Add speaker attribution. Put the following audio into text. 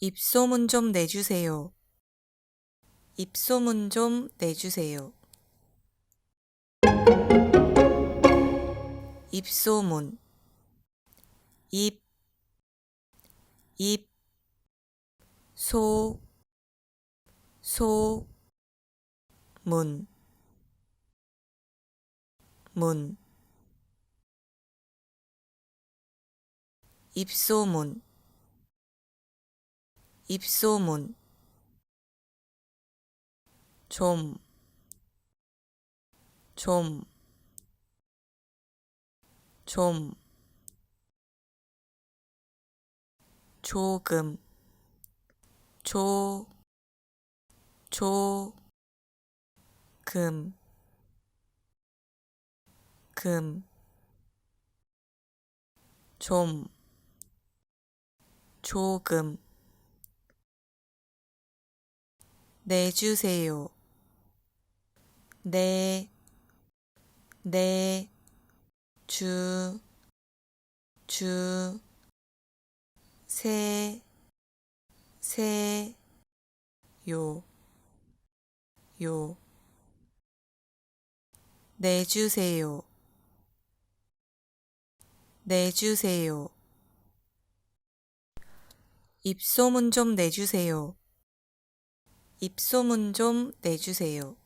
Speaker 1: 입소문 좀 내주세요. 입소문 좀 내주세요. 입소문. 입, 입, 소, 소, 문, 문, 입소문, 입소문, 좀, 좀, 좀, 조금, 조, 조, 금, 금, 좀, 조금, 내주세요. 네, 네, 주, 주, 세, 세, 요, 요. 내주세요. 내주세요. 입소문 좀 내주세요. 입소문 좀 내주세요.